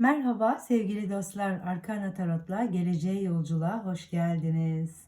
Merhaba sevgili dostlar, Arkana Tarot'la geleceğe yolculuğa hoş geldiniz.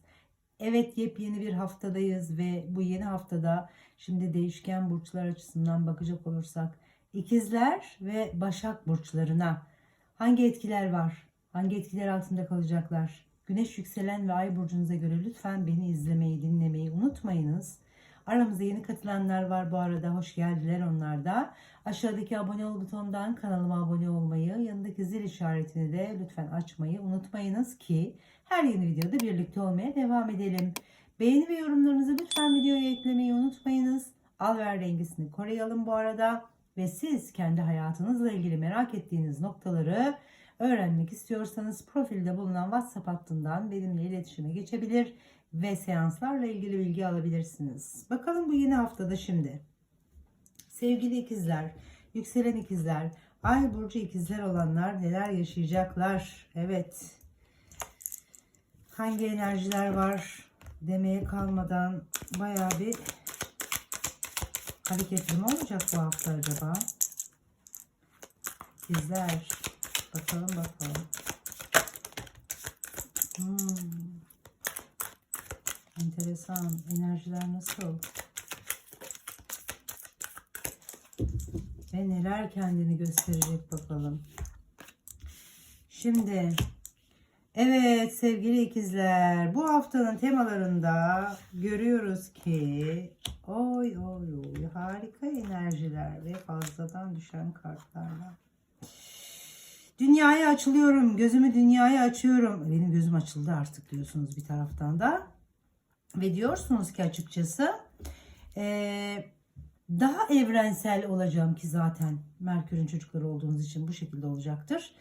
Evet yepyeni bir haftadayız ve bu yeni haftada şimdi değişken burçlar açısından bakacak olursak ikizler ve başak burçlarına hangi etkiler var? Hangi etkiler altında kalacaklar? Güneş yükselen ve ay burcunuza göre lütfen beni izlemeyi, dinlemeyi unutmayınız. Aramızda yeni katılanlar var bu arada. Hoş geldiler onlar da. Aşağıdaki abone ol butonundan kanalıma abone olmayı, yanındaki zil işaretini de lütfen açmayı unutmayınız ki her yeni videoda birlikte olmaya devam edelim. Beğeni ve yorumlarınızı lütfen videoya eklemeyi unutmayınız. Al ver rengisini koruyalım bu arada. Ve siz kendi hayatınızla ilgili merak ettiğiniz noktaları öğrenmek istiyorsanız profilde bulunan WhatsApp hattından benimle iletişime geçebilir ve seanslarla ilgili bilgi alabilirsiniz. Bakalım bu yeni haftada şimdi. Sevgili ikizler, yükselen ikizler, ay burcu ikizler olanlar neler yaşayacaklar? Evet. Hangi enerjiler var demeye kalmadan bayağı bir hareketli mi olacak bu hafta acaba? İkizler. Bakalım bakalım. Hmm. Enteresan. Enerjiler nasıl? Ve neler kendini gösterecek bakalım. Şimdi evet sevgili ikizler bu haftanın temalarında görüyoruz ki oy oy oy harika enerjiler ve fazladan düşen kartlarla. Dünyaya açılıyorum. Gözümü dünyaya açıyorum. Benim gözüm açıldı artık diyorsunuz bir taraftan da. Ve diyorsunuz ki açıkçası eee, daha evrensel olacağım ki zaten Merkür'ün çocukları olduğunuz için bu şekilde olacaktır.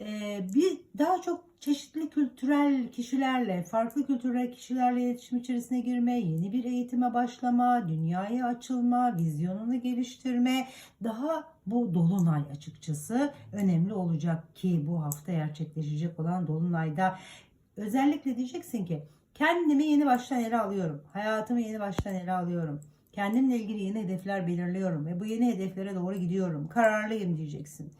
Eee, bir daha çok çeşitli kültürel kişilerle, farklı kültürel kişilerle iletişim içerisine girme, yeni bir eğitime başlama, dünyaya açılma, vizyonunu geliştirme, daha bu dolunay açıkçası önemli olacak ki bu hafta gerçekleşecek olan dolunayda özellikle diyeceksin ki kendimi yeni baştan ele alıyorum. Hayatımı yeni baştan ele alıyorum. Kendimle ilgili yeni hedefler belirliyorum ve bu yeni hedeflere doğru gidiyorum. Kararlıyım diyeceksin.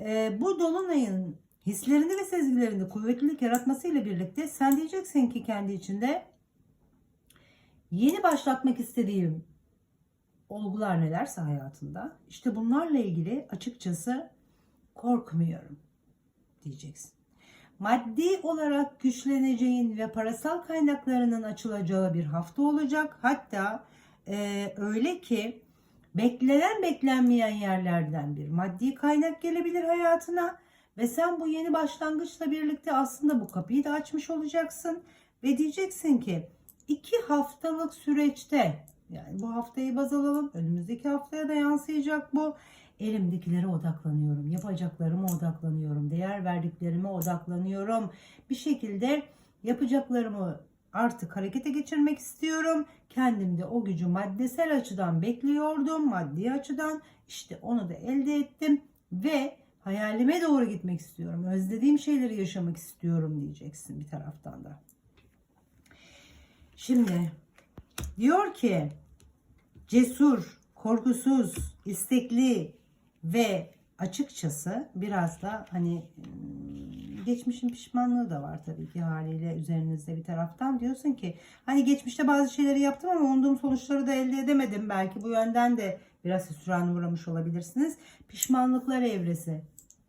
Ee, bu dolunayın hislerinde ve sezgilerinde kuvvetlilik yaratmasıyla birlikte sen diyeceksin ki kendi içinde yeni başlatmak istediğim olgular nelerse hayatında işte bunlarla ilgili açıkçası korkmuyorum diyeceksin. Maddi olarak güçleneceğin ve parasal kaynaklarının açılacağı bir hafta olacak. Hatta e, öyle ki beklenen beklenmeyen yerlerden bir maddi kaynak gelebilir hayatına ve sen bu yeni başlangıçla birlikte aslında bu kapıyı da açmış olacaksın ve diyeceksin ki iki haftalık süreçte yani bu haftayı baz alalım önümüzdeki haftaya da yansıyacak bu elimdekilere odaklanıyorum yapacaklarıma odaklanıyorum değer verdiklerime odaklanıyorum bir şekilde yapacaklarımı artık harekete geçirmek istiyorum. Kendimde o gücü maddesel açıdan bekliyordum. Maddi açıdan işte onu da elde ettim ve hayalime doğru gitmek istiyorum. Özlediğim şeyleri yaşamak istiyorum diyeceksin bir taraftan da. Şimdi diyor ki cesur, korkusuz, istekli ve açıkçası biraz da hani geçmişin pişmanlığı da var tabii ki haliyle üzerinizde bir taraftan. Diyorsun ki hani geçmişte bazı şeyleri yaptım ama umduğum sonuçları da elde edemedim. Belki bu yönden de biraz hüsran uğramış olabilirsiniz. Pişmanlıklar evresi.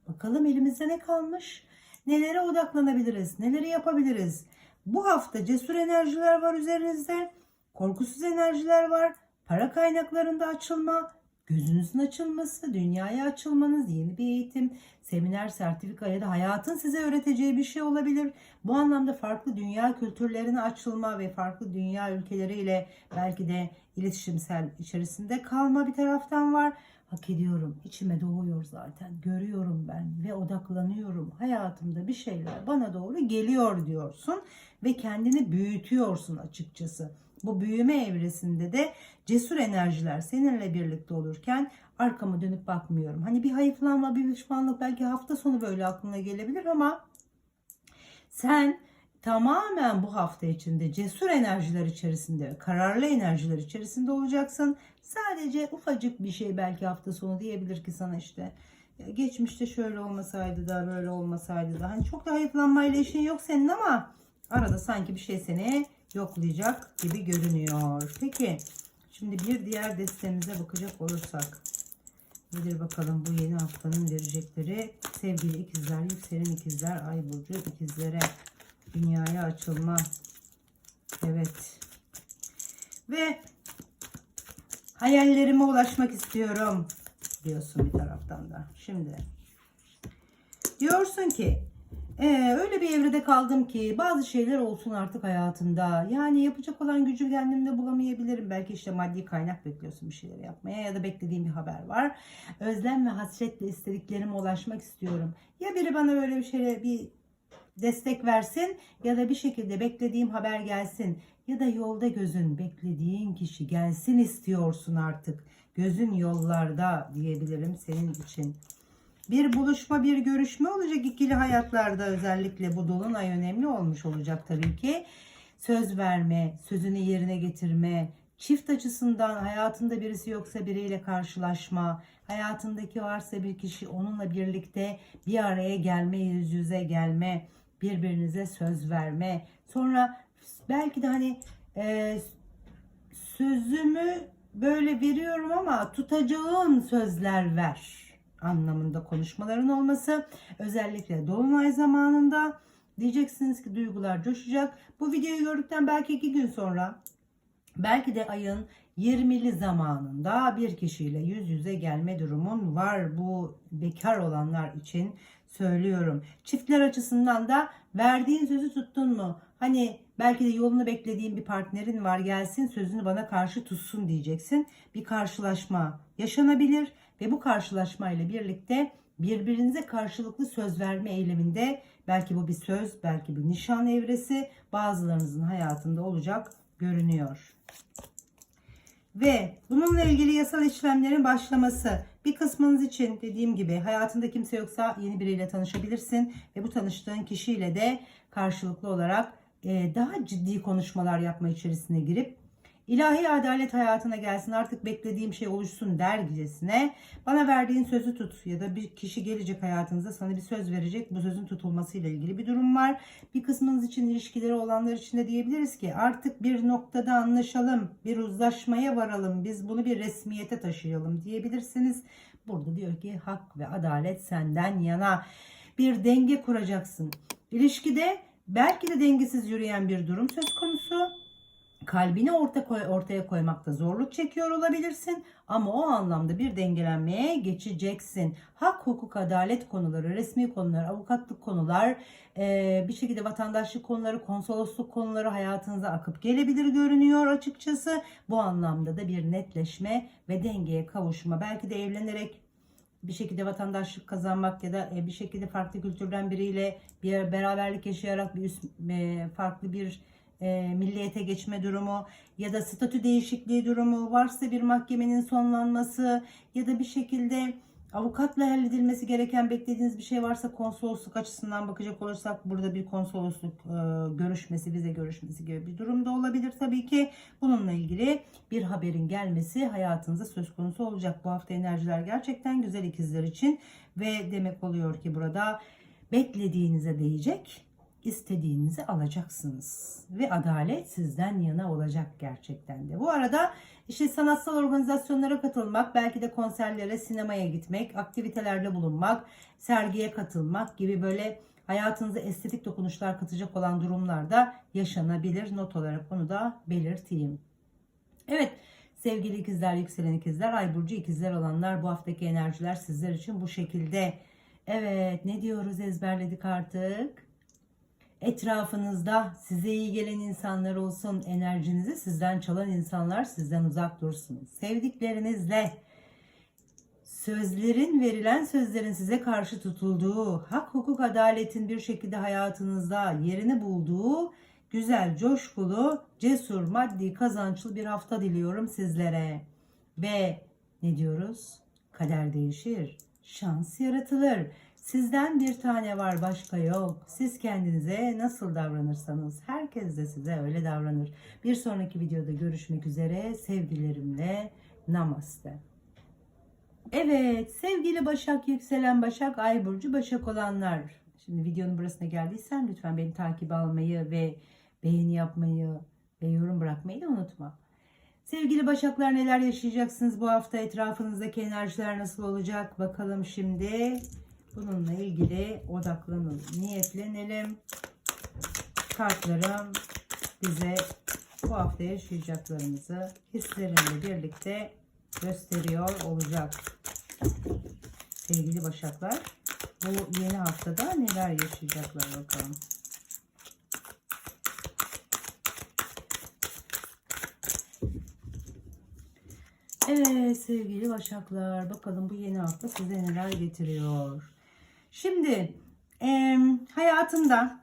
Bakalım elimizde ne kalmış? Nelere odaklanabiliriz? Neleri yapabiliriz? Bu hafta cesur enerjiler var üzerinizde. Korkusuz enerjiler var. Para kaynaklarında açılma, gözünüzün açılması, dünyaya açılmanız, yeni bir eğitim, seminer, sertifika ya da hayatın size öğreteceği bir şey olabilir. Bu anlamda farklı dünya kültürlerine açılma ve farklı dünya ülkeleriyle belki de iletişimsel içerisinde kalma bir taraftan var. Hak ediyorum. İçime doğuyor zaten. Görüyorum ben ve odaklanıyorum. Hayatımda bir şeyler bana doğru geliyor diyorsun ve kendini büyütüyorsun açıkçası. Bu büyüme evresinde de cesur enerjiler seninle birlikte olurken arkama dönüp bakmıyorum. Hani bir hayıflanma, bir pişmanlık belki hafta sonu böyle aklına gelebilir ama sen tamamen bu hafta içinde cesur enerjiler içerisinde, kararlı enerjiler içerisinde olacaksın. Sadece ufacık bir şey belki hafta sonu diyebilir ki sana işte Geçmişte şöyle olmasaydı da böyle olmasaydı da. Hani çok da hayıflanmayla işin yok senin ama arada sanki bir şey seni yoklayacak gibi görünüyor. Peki şimdi bir diğer destemize bakacak olursak. Nedir bakalım bu yeni haftanın verecekleri sevgili ikizler, yükselen ikizler, ay burcu ikizlere dünyaya açılma. Evet. Ve hayallerime ulaşmak istiyorum diyorsun bir taraftan da. Şimdi diyorsun ki "Ee, öyle bir evrede kaldım ki bazı şeyler olsun artık hayatımda. Yani yapacak olan gücü kendimde bulamayabilirim. Belki işte maddi kaynak bekliyorsun bir şeyler yapmaya ya da beklediğim bir haber var. Özlem ve hasretle istediklerime ulaşmak istiyorum. Ya biri bana böyle bir şeye bir destek versin ya da bir şekilde beklediğim haber gelsin ya da yolda gözün beklediğin kişi gelsin istiyorsun artık. Gözün yollarda diyebilirim senin için. Bir buluşma, bir görüşme olacak ikili hayatlarda özellikle bu dolunay önemli olmuş olacak tabii ki. Söz verme, sözünü yerine getirme, çift açısından hayatında birisi yoksa biriyle karşılaşma, hayatındaki varsa bir kişi onunla birlikte bir araya gelme, yüz yüze gelme, birbirinize söz verme. Sonra belki de hani e, sözümü böyle veriyorum ama tutacağın sözler ver anlamında konuşmaların olması. Özellikle dolunay zamanında diyeceksiniz ki duygular coşacak. Bu videoyu gördükten belki iki gün sonra belki de ayın 20'li zamanında bir kişiyle yüz yüze gelme durumun var. Bu bekar olanlar için söylüyorum. Çiftler açısından da verdiğin sözü tuttun mu? Hani belki de yolunu beklediğin bir partnerin var gelsin sözünü bana karşı tutsun diyeceksin. Bir karşılaşma yaşanabilir ve bu karşılaşma ile birlikte birbirinize karşılıklı söz verme eyleminde belki bu bir söz, belki bir nişan evresi bazılarınızın hayatında olacak görünüyor. Ve bununla ilgili yasal işlemlerin başlaması bir kısmınız için dediğim gibi hayatında kimse yoksa yeni biriyle tanışabilirsin ve bu tanıştığın kişiyle de karşılıklı olarak e, daha ciddi konuşmalar yapma içerisine girip ilahi adalet hayatına gelsin artık beklediğim şey oluşsun dercesine bana verdiğin sözü tut ya da bir kişi gelecek hayatınıza sana bir söz verecek bu sözün tutulmasıyla ilgili bir durum var. Bir kısmınız için ilişkileri olanlar için de diyebiliriz ki artık bir noktada anlaşalım bir uzlaşmaya varalım biz bunu bir resmiyete taşıyalım diyebilirsiniz. Burada diyor ki hak ve adalet senden yana bir denge kuracaksın. İlişkide belki de dengesiz yürüyen bir durum söz konusu kalbini orta koy, ortaya koymakta zorluk çekiyor olabilirsin ama o anlamda bir dengelenmeye geçeceksin. Hak, hukuk, adalet konuları, resmi konular, avukatlık konular, e, bir şekilde vatandaşlık konuları, konsolosluk konuları hayatınıza akıp gelebilir görünüyor açıkçası. Bu anlamda da bir netleşme ve dengeye kavuşma. Belki de evlenerek bir şekilde vatandaşlık kazanmak ya da e, bir şekilde farklı kültürden biriyle bir beraberlik yaşayarak bir üst, e, farklı bir e, milliyete geçme durumu ya da statü değişikliği durumu varsa bir mahkemenin sonlanması ya da bir şekilde avukatla halledilmesi gereken beklediğiniz bir şey varsa konsolosluk açısından bakacak olursak burada bir konsolosluk e, görüşmesi, vize görüşmesi gibi bir durum da olabilir tabii ki. Bununla ilgili bir haberin gelmesi hayatınızda söz konusu olacak. Bu hafta enerjiler gerçekten güzel ikizler için ve demek oluyor ki burada beklediğinize değecek istediğinizi alacaksınız. Ve adalet sizden yana olacak gerçekten de. Bu arada işte sanatsal organizasyonlara katılmak, belki de konserlere, sinemaya gitmek, aktivitelerde bulunmak, sergiye katılmak gibi böyle hayatınıza estetik dokunuşlar katacak olan durumlarda yaşanabilir. Not olarak bunu da belirteyim. Evet sevgili ikizler, yükselen ikizler, ay burcu ikizler olanlar bu haftaki enerjiler sizler için bu şekilde. Evet ne diyoruz ezberledik artık etrafınızda size iyi gelen insanlar olsun, enerjinizi sizden çalan insanlar sizden uzak dursun. Sevdiklerinizle sözlerin, verilen sözlerin size karşı tutulduğu, hak, hukuk, adaletin bir şekilde hayatınızda yerini bulduğu güzel, coşkulu, cesur, maddi, kazançlı bir hafta diliyorum sizlere. Ve ne diyoruz? Kader değişir, şans yaratılır. Sizden bir tane var başka yok. Siz kendinize nasıl davranırsanız herkes de size öyle davranır. Bir sonraki videoda görüşmek üzere. Sevgilerimle namaste. Evet sevgili Başak, yükselen Başak, Ay Burcu Başak olanlar. Şimdi videonun burasına geldiysen lütfen beni takip almayı ve beğeni yapmayı ve yorum bırakmayı da unutma. Sevgili Başaklar neler yaşayacaksınız bu hafta etrafınızdaki enerjiler nasıl olacak bakalım şimdi. Bununla ilgili odaklanın, niyetlenelim. Kartlarım bize bu hafta yaşayacaklarımızı hislerinle birlikte gösteriyor olacak. Sevgili Başaklar bu yeni haftada neler yaşayacaklar bakalım. Evet sevgili Başaklar bakalım bu yeni hafta size neler getiriyor. Şimdi em, hayatımda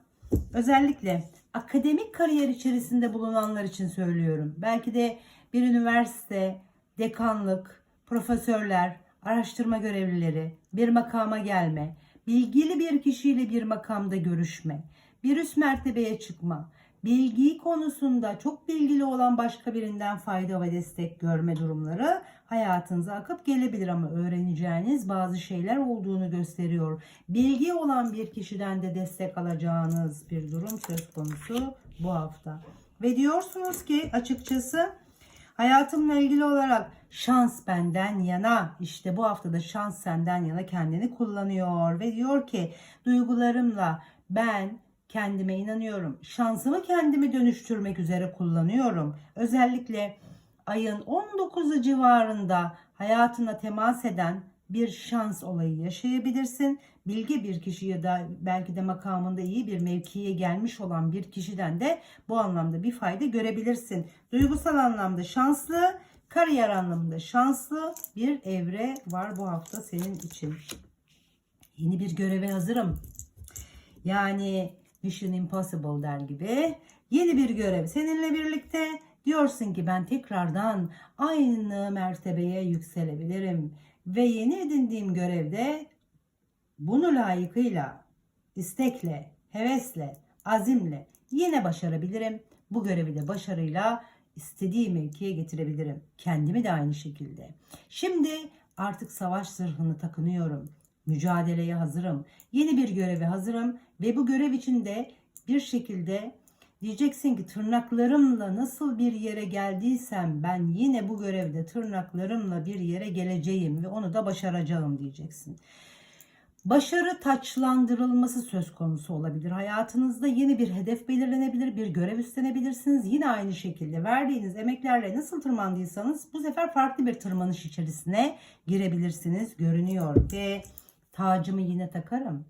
özellikle akademik kariyer içerisinde bulunanlar için söylüyorum. Belki de bir üniversite, dekanlık, profesörler, araştırma görevlileri, bir makama gelme, bilgili bir kişiyle bir makamda görüşme, bir üst mertebeye çıkma, bilgi konusunda çok bilgili olan başka birinden fayda ve destek görme durumları hayatınıza akıp gelebilir ama öğreneceğiniz bazı şeyler olduğunu gösteriyor. Bilgi olan bir kişiden de destek alacağınız bir durum söz konusu bu hafta. Ve diyorsunuz ki açıkçası hayatımla ilgili olarak şans benden yana işte bu haftada şans senden yana kendini kullanıyor ve diyor ki duygularımla ben kendime inanıyorum. Şansımı kendimi dönüştürmek üzere kullanıyorum. Özellikle ayın 19'u civarında hayatına temas eden bir şans olayı yaşayabilirsin. Bilgi bir kişi ya da belki de makamında iyi bir mevkiye gelmiş olan bir kişiden de bu anlamda bir fayda görebilirsin. Duygusal anlamda şanslı, kariyer anlamında şanslı bir evre var bu hafta senin için. Yeni bir göreve hazırım. Yani Mission Impossible der gibi yeni bir görev seninle birlikte diyorsun ki ben tekrardan aynı mertebeye yükselebilirim ve yeni edindiğim görevde bunu layıkıyla, istekle, hevesle, azimle yine başarabilirim. Bu görevi de başarıyla istediğim mevkiye getirebilirim. Kendimi de aynı şekilde. Şimdi artık savaş zırhını takınıyorum. Mücadeleye hazırım. Yeni bir göreve hazırım ve bu görev için de bir şekilde diyeceksin ki tırnaklarımla nasıl bir yere geldiysem ben yine bu görevde tırnaklarımla bir yere geleceğim ve onu da başaracağım diyeceksin. Başarı taçlandırılması söz konusu olabilir. Hayatınızda yeni bir hedef belirlenebilir, bir görev üstlenebilirsiniz. Yine aynı şekilde verdiğiniz emeklerle nasıl tırmandıysanız bu sefer farklı bir tırmanış içerisine girebilirsiniz görünüyor. Ve tacımı yine takarım,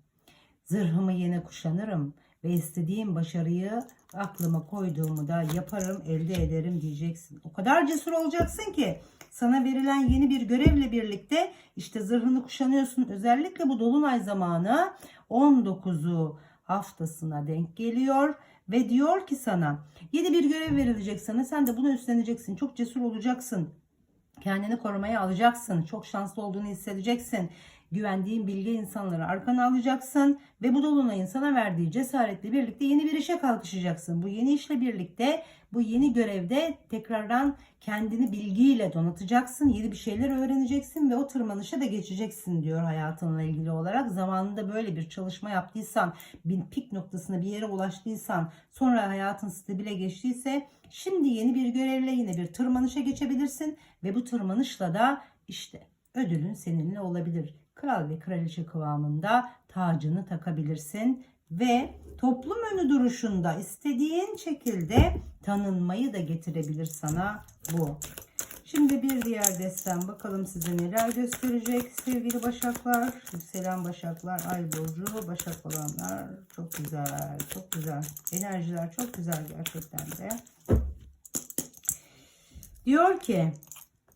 zırhımı yine kuşanırım ve istediğim başarıyı aklıma koyduğumu da yaparım, elde ederim diyeceksin. O kadar cesur olacaksın ki sana verilen yeni bir görevle birlikte işte zırhını kuşanıyorsun. Özellikle bu dolunay zamanı 19'u haftasına denk geliyor ve diyor ki sana yeni bir görev verilecek sana. Sen de bunu üstleneceksin. Çok cesur olacaksın. Kendini korumaya alacaksın. Çok şanslı olduğunu hissedeceksin. Güvendiğin bilgi insanları arkana alacaksın ve bu dolunayın sana verdiği cesaretle birlikte yeni bir işe kalkışacaksın. Bu yeni işle birlikte bu yeni görevde tekrardan kendini bilgiyle donatacaksın. Yeni bir şeyler öğreneceksin ve o tırmanışa da geçeceksin diyor hayatınla ilgili olarak. Zamanında böyle bir çalışma yaptıysan, bir pik noktasına bir yere ulaştıysan, sonra hayatın stabile geçtiyse şimdi yeni bir görevle yine bir tırmanışa geçebilirsin ve bu tırmanışla da işte ödülün seninle olabilir. Kral ve kraliçe kıvamında tacını takabilirsin ve toplum önü duruşunda istediğin şekilde tanınmayı da getirebilir sana bu. Şimdi bir diğer destem bakalım size neler gösterecek sevgili başaklar. Yükselen başaklar, ay burcu, başak olanlar. Çok güzel, çok güzel. Enerjiler çok güzel gerçekten de. Diyor ki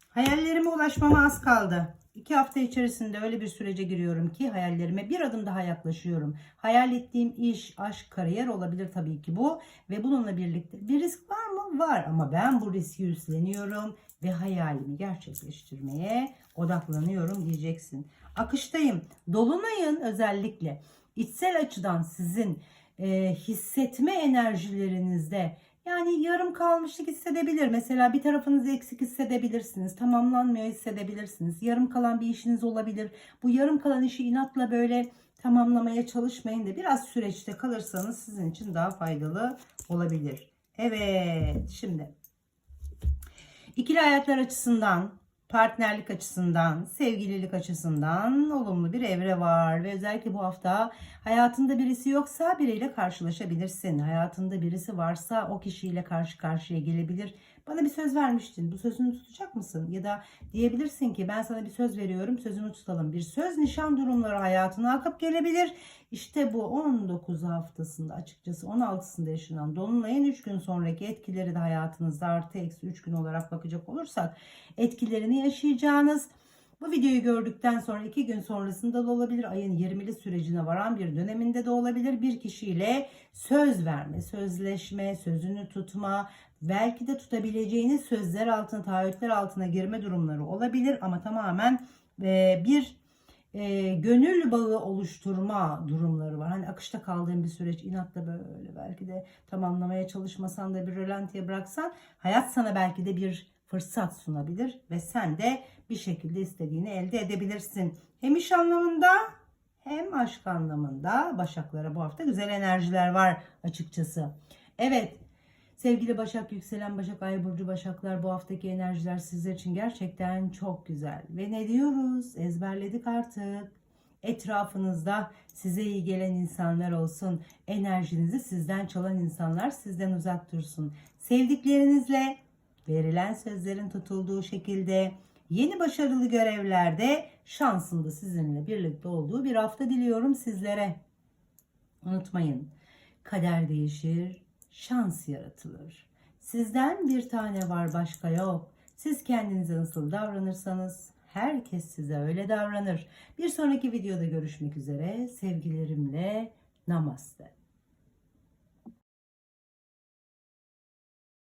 hayallerime ulaşmama az kaldı. İki hafta içerisinde öyle bir sürece giriyorum ki hayallerime bir adım daha yaklaşıyorum. Hayal ettiğim iş, aşk, kariyer olabilir tabii ki bu. Ve bununla birlikte bir risk var mı? Var ama ben bu riski üstleniyorum ve hayalimi gerçekleştirmeye odaklanıyorum diyeceksin. Akıştayım. Dolunayın özellikle içsel açıdan sizin e, hissetme enerjilerinizde Yani yarım kalmışlık hissedebilir. Mesela bir tarafınızı eksik hissedebilirsiniz. Tamamlanmıyor hissedebilirsiniz. Yarım kalan bir işiniz olabilir. Bu yarım kalan işi inatla böyle tamamlamaya çalışmayın da biraz süreçte kalırsanız sizin için daha faydalı olabilir. Evet şimdi ikili hayatlar açısından partnerlik açısından, sevgililik açısından olumlu bir evre var ve özellikle bu hafta hayatında birisi yoksa biriyle karşılaşabilirsin. Hayatında birisi varsa o kişiyle karşı karşıya gelebilir. Bana bir söz vermiştin. Bu sözünü tutacak mısın? Ya da diyebilirsin ki ben sana bir söz veriyorum. Sözünü tutalım. Bir söz nişan durumları hayatına akıp gelebilir. İşte bu 19 haftasında açıkçası 16'sında yaşanan dolunayın 3 gün sonraki etkileri de hayatınızda artı eksi 3 gün olarak bakacak olursak etkilerini yaşayacağınız bu videoyu gördükten sonra 2 gün sonrasında da olabilir. Ayın 20'li sürecine varan bir döneminde de olabilir. Bir kişiyle söz verme, sözleşme, sözünü tutma, belki de tutabileceğiniz sözler altına, taahhütler altına girme durumları olabilir. Ama tamamen e, bir e, gönül bağı oluşturma durumları var. Hani akışta kaldığın bir süreç inatla böyle belki de tamamlamaya çalışmasan da bir rölantiye bıraksan hayat sana belki de bir fırsat sunabilir ve sen de bir şekilde istediğini elde edebilirsin. Hem iş anlamında hem aşk anlamında Başaklara bu hafta güzel enerjiler var açıkçası. Evet sevgili Başak, yükselen Başak, Ay Burcu Başaklar bu haftaki enerjiler sizler için gerçekten çok güzel. Ve ne diyoruz? Ezberledik artık. Etrafınızda size iyi gelen insanlar olsun. Enerjinizi sizden çalan insanlar sizden uzak dursun. Sevdiklerinizle verilen sözlerin tutulduğu şekilde yeni başarılı görevlerde şansın da sizinle birlikte olduğu bir hafta diliyorum sizlere. Unutmayın, kader değişir, şans yaratılır. Sizden bir tane var başka yok. Siz kendinize nasıl davranırsanız herkes size öyle davranır. Bir sonraki videoda görüşmek üzere. Sevgilerimle namaste.